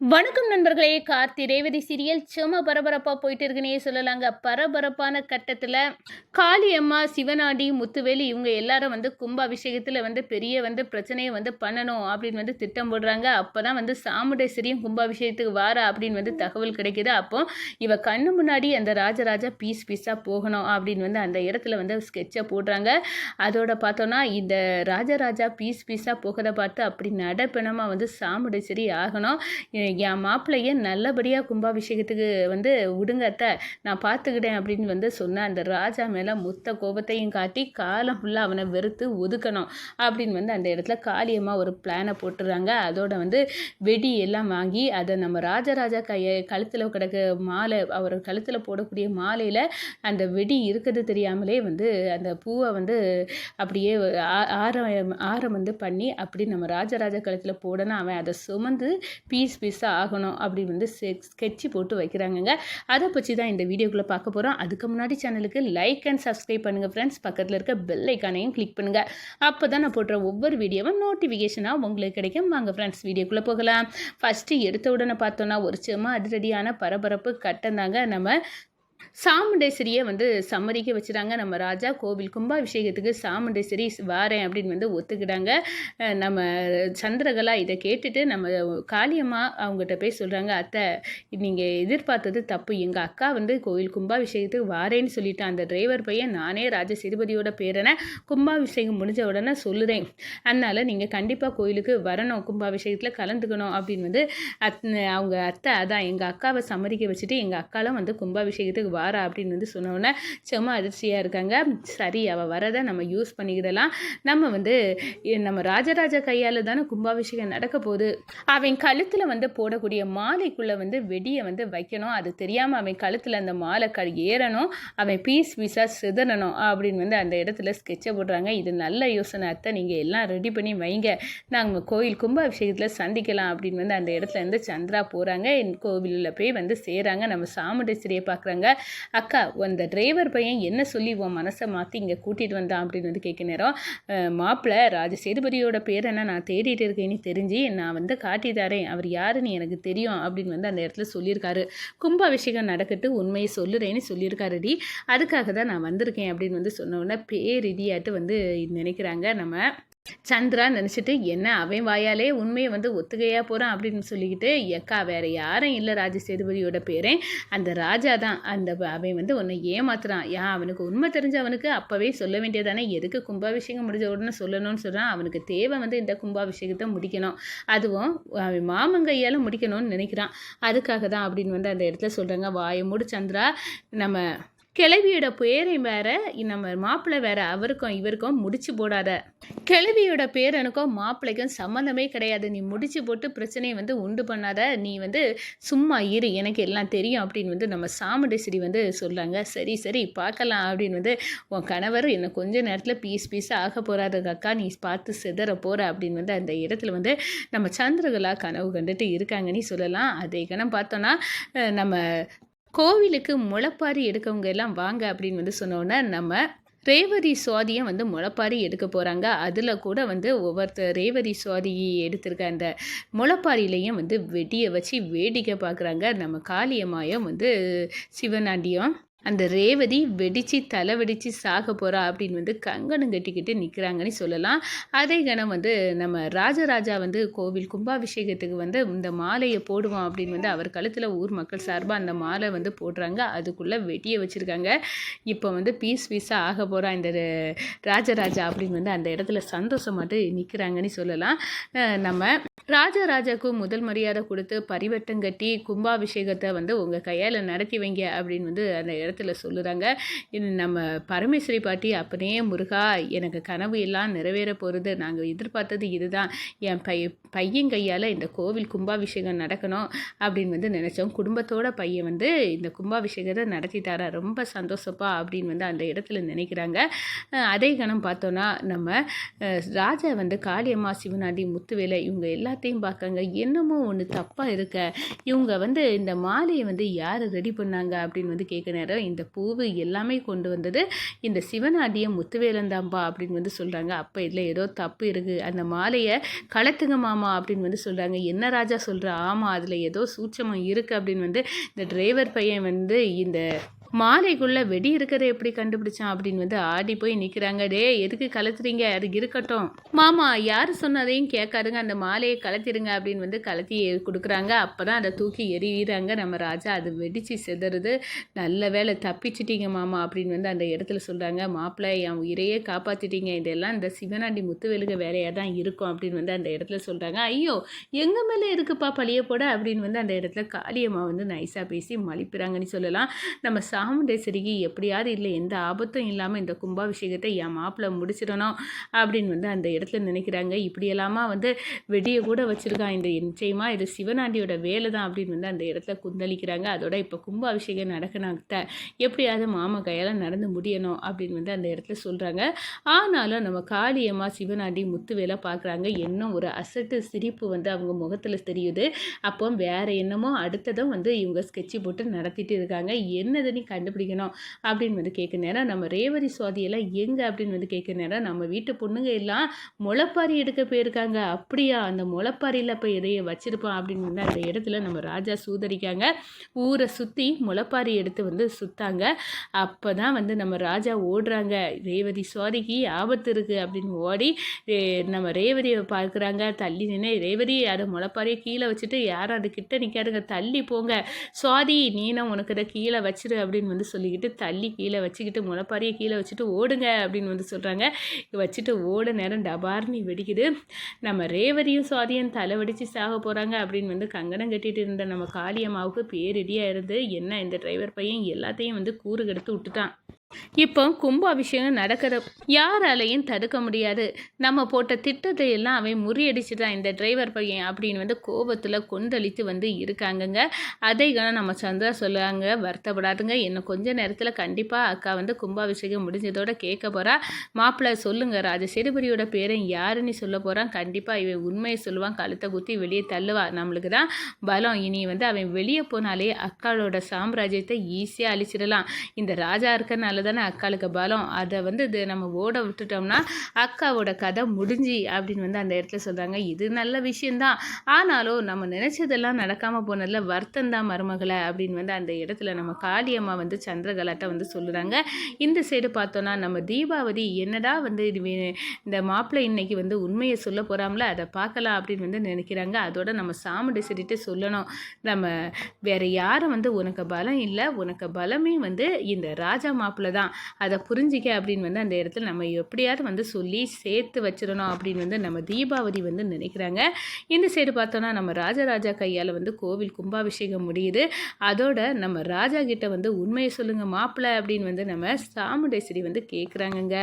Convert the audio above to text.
வணக்கம் நண்பர்களே கார்த்தி ரேவதி சீரியல் செம பரபரப்பாக போயிட்டு இருக்குன்னே சொல்லலாங்க. பரபரப்பான கட்டத்தில் காளியம்மா சிவனாடி முத்துவேலி இவங்க எல்லாரும் வந்து கும்பாபிஷேகத்தில் வந்து பெரிய வந்து பிரச்சனையை வந்து பண்ணணும் அப்படின்னு வந்து திட்டம் போடுறாங்க. அப்போ தான் வந்து சாமுண்டேஸ்வரியும் கும்பாபிஷேகத்துக்கு வாரா அப்படின்னு வந்து தகவல் கிடைக்குது. அப்போ இவ கண்ணு முன்னாடி அந்த ராஜராஜா பீஸ் பீஸாக போகணும் அப்படின்னு வந்து அந்த இடத்துல வந்து ஸ்கெட்சை போடுறாங்க. அதோட பார்த்தோன்னா இந்த ராஜராஜா பீஸ் பீஸாக போகிறத பார்த்து அப்படி நடப்பினமாக வந்து சாமுண்டேஸ்வரி ஆகணும். என் மாப்பிள்ளைய நல்லபடியாக கும்பாபிஷேகத்துக்கு வந்து விடுங்க அத்தை. நான் பார்த்துக்கிட்டேன் அப்படின்னு வந்து சொன்ன அந்த ராஜா மேலே மொத்த கோபத்தையும் காட்டி காலம் ஃபுல்லாக அவனை வெறுத்து ஒதுக்கணும் அப்படின்னு வந்து அந்த இடத்துல காலியமாக ஒரு பிளானை போட்டுறாங்க. அதோட வந்து வெடி எல்லாம் வாங்கி அதை நம்ம ராஜராஜா கையை கழுத்தில் கிடக்க மாலை அவர் கழுத்தில் போடக்கூடிய மாலையில் அந்த வெடி இருக்கிறது தெரியாமலே வந்து அந்த பூவை வந்து அப்படியே ஆ- ஆரம் ஆரம் வந்து பண்ணி அப்படி நம்ம ராஜராஜா கழுத்தில் போடணும். அவன் அதை சுமந்து பீஸ் பீஸ் பீஸாக ஆகணும் அப்படி வந்து ஸ்கெட்சு போட்டு வைக்கிறாங்கங்க. அதை பற்றி தான் இந்த வீடியோக்குள்ளே பார்க்க போகிறோம் அதுக்கு முன்னாடி சேனலுக்கு லைக் அண்ட் சப்ஸ்கிரைப் பண்ணுங்கள் ஃப்ரெண்ட்ஸ் பக்கத்தில் இருக்க பெல் ஐக்கானையும் கிளிக் பண்ணுங்கள் அப்போ தான் நான் போடுற ஒவ்வொரு வீடியோவும் நோட்டிஃபிகேஷனாக உங்களுக்கு கிடைக்கும். வாங்க ஃப்ரெண்ட்ஸ் வீடியோக்குள்ளே போகலாம். ஃபஸ்ட்டு எடுத்த உடனே பார்த்தோன்னா ஒரு செம்ம அதிரடியான பரபரப்பு கட்டம் தாங்க நம்ம சாமுண்டேஸ்வரியை வந்து சம்மதிக்க வச்சுட்டாங்க. நம்ம ராஜா கோவில் கும்பாபிஷேகத்துக்கு சாமுண்டேஸ்வரி வாரேன் அப்படின்னு வந்து ஒத்துக்கிட்டாங்க. நம்ம சந்திரகலா இதை கேட்டுட்டு நம்ம காளியம்மா அவங்ககிட்ட போய் சொல்கிறாங்க அத்தை நீங்கள் எதிர்பார்த்தது தப்பு. எங்கள் அக்கா வந்து கோவில் கும்பாபிஷேகத்துக்கு வாரேன்னு சொல்லிட்டு. அந்த டிரைவர் பையன் நானே ராஜ சிறுபதியோட பேரனை கும்பாபிஷேகம் முடிஞ்ச உடனே சொல்லுறேன். அதனால் நீங்கள் கண்டிப்பாக கோயிலுக்கு வரணும் கும்பாபிஷேகத்தில் கலந்துக்கணும் அப்படின்னு வந்து அத் அவங்க அத்தை அதான் எங்கள் அக்காவை சம்மதிக்க வச்சுட்டு எங்கள் அக்காலாம் வந்து கும்பாபிஷேகத்துக்கு வாரா அப்படின்னு வந்து சொன்னோன்னே செம்ம அதிர்ச்சியாக இருக்காங்க. சரி அவள் வரதை நம்ம யூஸ் பண்ணிக்கிடலாம். நம்ம வந்து நம்ம ராஜராஜா கையால் தானே கும்பாபிஷேகம் நடக்க போகுது. அவன் கழுத்தில் வந்து போடக்கூடிய மாலைக்குள்ளே வந்து வெடியை வந்து வைக்கணும். அது தெரியாமல் அவன் கழுத்தில் அந்த மாலை க ஏறணும். அவன் பீஸ் பீஸாக சிதறணும் அப்படின்னு வந்து அந்த இடத்துல ஸ்கெட்சை போடுறாங்க. இது நல்ல யோசனை அத்தை. நீங்கள் எல்லாம் ரெடி பண்ணி வைங்க. நாங்கள் கோயில் கும்பாபிஷேகத்தில் சந்திக்கலாம் அப்படின்னு வந்து அந்த இடத்துல இருந்து சந்திரா போகிறாங்க என் கோவிலில் போய் வந்து சேராங்க. நம்ம சாமுண்டேஸ்வரியை பார்க்குறாங்க அக்கா அந்த டிரைவர் பையன் என்ன சொல்லி உன் மனசை மாற்றி இங்கே கூட்டிகிட்டு வந்தான் அப்படின்னு வந்து கேட்க நேரம் அஹ், மாப்பிள்ளை ராஜ சேதுபதியோட பேர் என்ன நான் தேடிட்டு இருக்கேன்னு தெரிஞ்சு நான் வந்து காட்டி தரேன் அவர் யாருன்னு எனக்கு தெரியும் அப்படின்னு வந்து அந்த இடத்துல சொல்லியிருக்காரு. கும்பாபிஷேகம் நடக்கட்டு உண்மையை சொல்லுறேன்னு சொல்லியிருக்காரு டி அதுக்காக தான் நான் வந்திருக்கேன் அப்படின்னு வந்து சொன்ன உடனே பேரிடியாட்டு வந்து நினைக்கிறாங்க. நம்ம சந்திரா நினச்சிட்டு என்ன அவன் வாயாலே உண்மையை வந்து ஒத்துகையாக போகிறான் அப்படின்னு சொல்லிக்கிட்டு எக்கா வேறு யாரும் இல்லை ராஜ சேதுபதியோட பேரே. அந்த ராஜா தான். அந்த அவன் வந்து உன்னை ஏமாத்துறான். ஏன் அவனுக்கு உண்மை தெரிஞ்ச அவனுக்கு அப்போவே சொல்ல வேண்டியதானே. எதுக்கு கும்பாபிஷேகம் முடிஞ்ச உடனே சொல்லணும்னு சொல்கிறான் அவனுக்கு தேவை வந்து இந்த கும்பாபிஷேகத்தை முடிக்கணும். அதுவும் அவன் மாமங்கையால் முடிக்கணும்னு நினைக்கிறான். அதுக்காக தான் அப்படின்னு வந்து அந்த இடத்துல சொல்கிறாங்க வாயை மூடு சந்திரா. நம்ம கிளவியோட பேரை வேற நம்ம மாப்பிள்ளை வேற அவருக்கும் இவருக்கும் முடிச்சு போடாத. கிளவியோட பேரனுக்கும் மாப்பிள்ளைக்கும் சம்மந்தமே கிடையாது. நீ முடிச்சு போட்டு பிரச்சனையை வந்து உண்டு பண்ணாத. நீ வந்து சும்மா இரு எனக்கு எல்லாம் தெரியும் அப்படின்னு வந்து நம்ம சாமுண்டேஸ்வரி வந்து சொல்கிறாங்க சரி சரி பார்க்கலாம் அப்படின்னு வந்து உன் கணவர் என்னை கொஞ்ச நேரத்தில் பீஸ் பீஸாக ஆக போகிறாரு அக்கா நீ பார்த்து சிதற போகிற அப்படின்னு வந்து அந்த இடத்துல வந்து நம்ம சந்திரகலா கனவு கண்டுட்டு இருக்காங்கன்னு சொல்லலாம். அதே கணம் பார்த்தோன்னா நம்ம கோவிலுக்கு முளைப்பாரி எடுக்கவங்க எல்லாம் வாங்க அப்படின்னு வந்து சொன்னோன்னே நம்ம ரேவதி சுவாதியை வந்து முளைப்பாரி எடுக்க போகிறாங்க அதில் கூட வந்து ஒவ்வொருத்தர் ரேவதி சுவாதி எடுத்திருக்க அந்த முளைப்பாரிலையும் வந்து வெடியை வச்சு வேடிக்கை பார்க்குறாங்க. நம்ம காளியம்மாயும் வந்து சிவனாண்டியும். அந்த ரேவதி வெடித்து தலை வெடித்து சாக போகிறா அப்படின்னு வந்து கங்கணம் கட்டிக்கிட்டு நிற்கிறாங்கன்னு சொல்லலாம். அதே கணம் வந்து நம்ம ராஜராஜா வந்து கோவில் கும்பாபிஷேகத்துக்கு வந்து இந்த மாலையை போடுவோம் அப்படின்னு வந்து அவர் கழுத்தில் ஊர் மக்கள் சார்பாக அந்த மாலை வந்து போடுறாங்க. அதுக்குள்ளே வெட்டியை வச்சுருக்காங்க. இப்போ வந்து பீஸ் பீஸாக ஆக போகிறா இந்த ராஜராஜா அப்படின்னு வந்து அந்த இடத்துல சந்தோஷமாட்டு நிற்கிறாங்கன்னு சொல்லலாம். நம்ம ராஜராஜாவுக்கு முதல் மரியாதை கொடுத்து பரிவட்டம் கட்டி கும்பாபிஷேகத்தை வந்து உங்கள் கையால் நடத்தி வைங்க அப்படின்னு வந்து அந்த இடத்துல சொல்லுறாங்க. இது நம்ம பரமேஸ்வரி பாட்டி அப்பனே முருகா எனக்கு கனவு எல்லாம் நிறைவேற போகிறது நாங்கள் எதிர்பார்த்தது இதுதான். என் பை பையன் கையால் இந்த கோவில் கும்பாபிஷேகம் நடக்கணும். அப்படின்னு வந்து நினச்சோம். குடும்பத்தோட பையன் வந்து இந்த கும்பாபிஷேகத்தை நடத்தி தர ரொம்ப சந்தோஷப்பா அப்படின்னு வந்து அந்த இடத்துல நினைக்கிறாங்க. அதே கணம் பார்த்தோன்னா நம்ம ராஜா வந்து காளியம்மா சிவனாண்டி முத்துவேலை இவங்க எல்லாத்தையும் பார்க்காங்க. என்னமோ ஒன்று தப்பாக இருக்க. இவங்க வந்து இந்த மாலையை வந்து யார் ரெடி பண்ணாங்க? அப்படின்னு வந்து கேட்க நேரம் இந்த பூவு எல்லாமே கொண்டு வந்தது. இந்த சிவனாடிய முத்துவேலந்தாம்பா அப்படின்னு வந்து சொல்கிறாங்க அப்போ இதில் ஏதோ தப்பு இருக்குது அந்த மாலையை கலத்துங்க மாமா அப்படின்னு வந்து சொல்கிறாங்க என்ன ராஜா சொல்கிற ஆமாம் அதில் ஏதோ சூட்சமம் இருக்குது அப்படின்னு வந்து இந்த டிரைவர் பையன் வந்து இந்த மாலைக்குள்ளே வெடி இருக்கிறத எப்படி கண்டுபிடிச்சான்? அப்படின்னு வந்து ஆடி போய் நிற்கிறாங்க டே எதுக்கு கலத்துறீங்க? அது இருக்கட்டும். மாமா யார் சொன்னதையும் கேட்காருங்க அந்த மாலையை கலத்திடுங்க அப்படின்னு வந்து கலத்தி கொடுக்குறாங்க. அப்போ தான் அதை தூக்கி எறிகிறாங்க. நம்ம ராஜா அது வெடிச்சு செதறுது. நல்ல வேலை தப்பிச்சிட்டிங்க மாமா அப்படின்னு வந்து அந்த இடத்துல சொல்கிறாங்க மாப்பிள்ளை என் உயிரையே காப்பாற்றிட்டீங்க இதெல்லாம் இந்த சிவனாண்டி முத்துவேலுக வேலையாக தான் இருக்கும் அப்படின்னு வந்து அந்த இடத்துல சொல்கிறாங்க ஐயோ எங்கள் மேலே இருக்குப்பா பழிய போட? அப்படின்னு வந்து அந்த இடத்துல காளியம்மா வந்து நைஸாக பேசி மலிப்புறாங்கன்னு சொல்லலாம். நம்ம சா சாமுண்டேஸ்வரிக்கு எப்படியாவது இல்லை எந்த ஆபத்தும் இல்லாமல் இந்த கும்பாபிஷேகத்தை என் மாப்பிள்ளை முடிச்சிடணும் அப்படின்னு வந்து அந்த இடத்துல நினைக்கிறாங்க. இப்படியெல்லாமா வந்து வெடியை கூட வச்சுருக்கான் இந்த நிச்சயமாக இது சிவனாண்டியோட வேலை தான் அப்படின்னு வந்து அந்த இடத்துல குந்தளிக்கிறாங்க. அதோட இப்போ கும்பாபிஷேகம் நடக்கினாத்த எப்படியாவது மாமா கையால் நடந்து முடியணும் அப்படின்னு வந்து அந்த இடத்துல சொல்கிறாங்க ஆனாலும் நம்ம காளியம்மா சிவனாண்டி முத்துவேலை பார்க்குறாங்க இன்னும் ஒரு அசட்டு சிரிப்பு வந்து அவங்க முகத்தில் தெரியுது. அப்போ வேற என்னமோ அடுத்ததும் வந்து இவங்க ஸ்கெட்சு போட்டு நடத்திட்டு இருக்காங்க. என்னது கண்டுபிடிக்கணும் அப்படின்னு வந்து கேட்க நேரம் நம்ம ரேவதி சுவாதியெல்லாம் எங்கே அப்படின்னு வந்து கேட்க நேரம் நம்ம வீட்டு பொண்ணுங்க எல்லாம் முளைப்பாரி எடுக்க போயிருக்காங்க. அப்படியா? அந்த முளைப்பாரியில் இப்போ எதைய வச்சுருப்பான் அப்படின்னு வந்து அந்த இடத்துல நம்ம ராஜா சூதரிக்காங்க. ஊரை சுற்றி முளைப்பாரி எடுத்து வந்து சுத்தாங்க. அப்போ தான் வந்து நம்ம ராஜா ஓடுறாங்க. ரேவதி சுவாதிக்கு ஆபத்து இருக்குது அப்படின்னு ஓடி நம்ம ரேவதியை பார்க்குறாங்க. தள்ளி நின்று ரேவதி அதை முளைப்பாரியை கீழே வச்சுட்டு யாரும் அது கிட்ட நிற்காதுங்க தள்ளி போங்க. சுவாதி நீனும் உனக்கு அதை கீழே வச்சிரு அப்படின்னு அப்படின்னு வந்து சொல்லிக்கிட்டு தள்ளி கீழே வச்சுக்கிட்டு முளைப்பாரியை கீழே வச்சுட்டு ஓடுங்க அப்படின்னு வந்து சொல்கிறாங்க வச்சுட்டு ஓட நேரம் டபார்னி வெடிக்குது. நம்ம ரேவதியும் சுவாதியும் தலை வெடித்து சாக போகிறாங்க அப்படின்னு வந்து கங்கணம் கட்டிட்டு இருந்த நம்ம காளியம்மாவுக்கு பேரிடியாக இருந்து என்ன இந்த டிரைவர் பையன் எல்லாத்தையும் வந்து கூறு கெடுத்து விட்டுட்டான். இப்போ கும்பாபிஷேகம் நடக்கிற யாராலையும் தடுக்க முடியாது. நம்ம போட்ட திட்டத்தை எல்லாம் அவன் முறியடிச்சுட்டான் இந்த டிரைவர் பையன் அப்படின்னு வந்து கோபத்தில் கொந்தளித்து வந்து இருக்காங்கங்க. அதை நம்ம சந்திரா சொல்லுவாங்க வருத்தப்படாதுங்க. இன்னும் கொஞ்ச நேரத்தில் கண்டிப்பாக அக்கா வந்து கும்பாபிஷேகம் முடிஞ்சதோட கேட்க போகிறா மாப்பிள்ளை சொல்லுங்க ராஜசேதுபதியோட பேரை யாருன்னு சொல்ல போகிறான் கண்டிப்பாக இவன் உண்மையை சொல்லுவான். கழுத்தை குத்தி வெளியே தள்ளுவா. நம்மளுக்கு தான் பலம். இனி வந்து அவன் வெளியே போனாலே அக்காளோட சாம்ராஜ்யத்தை ஈஸியாக அழிச்சிடலாம். இந்த ராஜா இருக்கனால தானே அக்காளுக்கு பலம். அதை வந்து இது நம்ம ஓட விட்டுட்டோம்னா அக்காவோட கதை முடிஞ்சு அப்படின்னு வந்து அந்த இடத்துல சொல்கிறாங்க இது நல்ல விஷயந்தான் ஆனாலும் நம்ம நினச்சதெல்லாம் நடக்காமல் போனதில் வருத்தம் தான் மருமகளை அப்படின்னு வந்து அந்த இடத்துல நம்ம காளியம்மா வந்து சந்திரகலாட்டை வந்து சொல்லுறாங்க. இந்த சைடு பார்த்தோன்னா நம்ம தீபாவதி என்னடா வந்து இது இந்த மாப்பிள்ளை இன்னைக்கு வந்து உண்மையை சொல்ல போகிறாங்களோ அதை பார்க்கலாம் அப்படின்னு வந்து நினைக்கிறாங்க. அதோட நம்ம சாமுண்டி சொல்லிட்டு சொல்லணும். நம்ம வேற யாரும் வந்து உனக்கு பலம் இல்லை. உனக்கு பலமே வந்து இந்த ராஜா மாப்பிள்ளை தான். அதை புரிஞ்சிக்க அப்படின்னு வந்து அந்த இடத்துல நம்ம எப்படியாவது வந்து சொல்லி சேர்த்து வச்சிடணும் அப்படின்னு வந்து நம்ம தீபாவதி வந்து நினைக்கிறாங்க. இந்த சைடு பார்த்தோன்னா நம்ம ராஜராஜா கையால் வந்து கோவில் கும்பாபிஷேகம் முடியுது. அதோட நம்ம ராஜா கிட்ட வந்து உண்மையை சொல்லுங்கள் மாப்பிள்ளை அப்படின்னு வந்து நம்ம சாமுண்டேஸ்வரி வந்து கேட்குறாங்கங்க